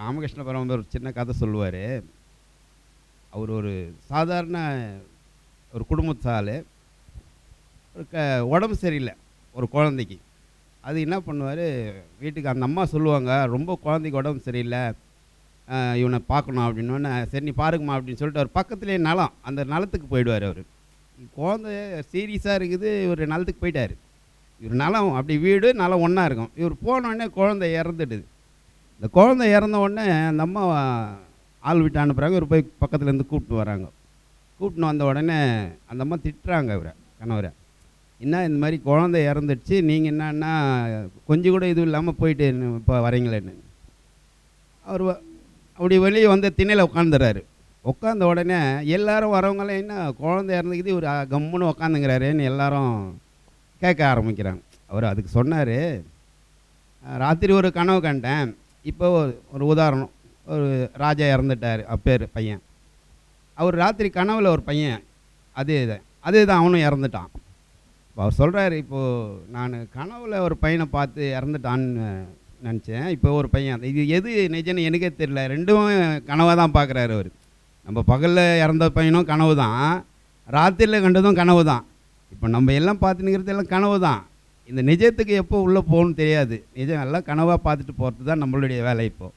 ராமகிருஷ்ண பரமர் ஒரு சின்ன கதை சொல்லுவார். அவர் ஒரு சாதாரண ஒரு குடும்பத்தால் ஒரு க உடம்பு சரியில்லை ஒரு குழந்தைக்கு. அது என்ன பண்ணுவார் வீட்டுக்கு அந்த அம்மா சொல்லுவாங்க ரொம்ப குழந்தைக்கு உடம்பு சரியில்லை இவனை பார்க்கணும் அப்படின்னோடனே சரி நீ பாருங்கம்மா அப்படின்னு சொல்லிட்டு அவர் பக்கத்துலேயே நலம் அந்த நலத்துக்கு போயிடுவார் அவர். குழந்தை சீரியஸாக இருக்குது இவர் நலத்துக்கு போயிட்டார். இவர் நலம் அப்படி வீடு நலம் ஒன்றா இருக்கும். இவர் போனோடனே குழந்தை இறந்துடுது. இந்த குழந்தை இறந்த உடனே அந்த அம்மா ஆள் விட்டு அனுப்புகிறாங்க இவர் போய் பக்கத்துலேருந்து கூப்பிட்டு வராங்க. கூப்பிட்டு வந்த உடனே அந்த அம்மா திட்டுறாங்க இவரை கணவரை. என்ன இந்த மாதிரி குழந்தை இறந்துடுச்சு நீங்கள் என்னன்னா கொஞ்சம் கூட இது இல்லாமல் போயிட்டு இப்போ வரீங்களேன்னு? அவர் அப்படி வெளியே வந்து திண்ணையில் உட்காந்துறாரு உட்காந்த உடனே எல்லாரும் வரவங்களாம் என்ன குழந்தை இறந்துக்குது ஒரு கம்முன்னு உட்காந்துங்கிறாருன்னு எல்லாரும் கேட்க ஆரம்பிக்கிறாங்க. அவர் அதுக்கு சொன்னார் ராத்திரி ஒரு கனவு கண்டேன். இப்போ ஒரு- ஒரு உதாரணம். ஒரு ராஜா இறந்துட்டார். அப்பேர் பையன். அவர் ராத்திரி கனவில் ஒரு பையன். அதே தான் அதே தான் அவனும் இறந்துட்டான். இப்போ அவர் சொல்கிறாரு இப்போது நான் கனவில் ஒரு பையனை பார்த்து இறந்துட்டான்னு நினச்சேன். இப்போ ஒரு பையன் இது எது நிஜம்னு எனக்கே தெரியல. ரெண்டும் கனவாக தான் பார்க்குறாரு அவர். நம்ம பகலில் இறந்த பையனும் கனவு தான் ராத்திரியில் கண்டதும் கனவு தான் இப்போ நம்ம எல்லாம் பார்த்துனுங்கிறது எல்லாம் கனவு தான் இந்த நிஜத்துக்கு எப்போ உள்ளே போகணும்னு தெரியாது. நிஜம் எல்லாம் கனவாக பார்த்துட்டு போகிறது தான் நம்மளுடைய வேலை இப்போது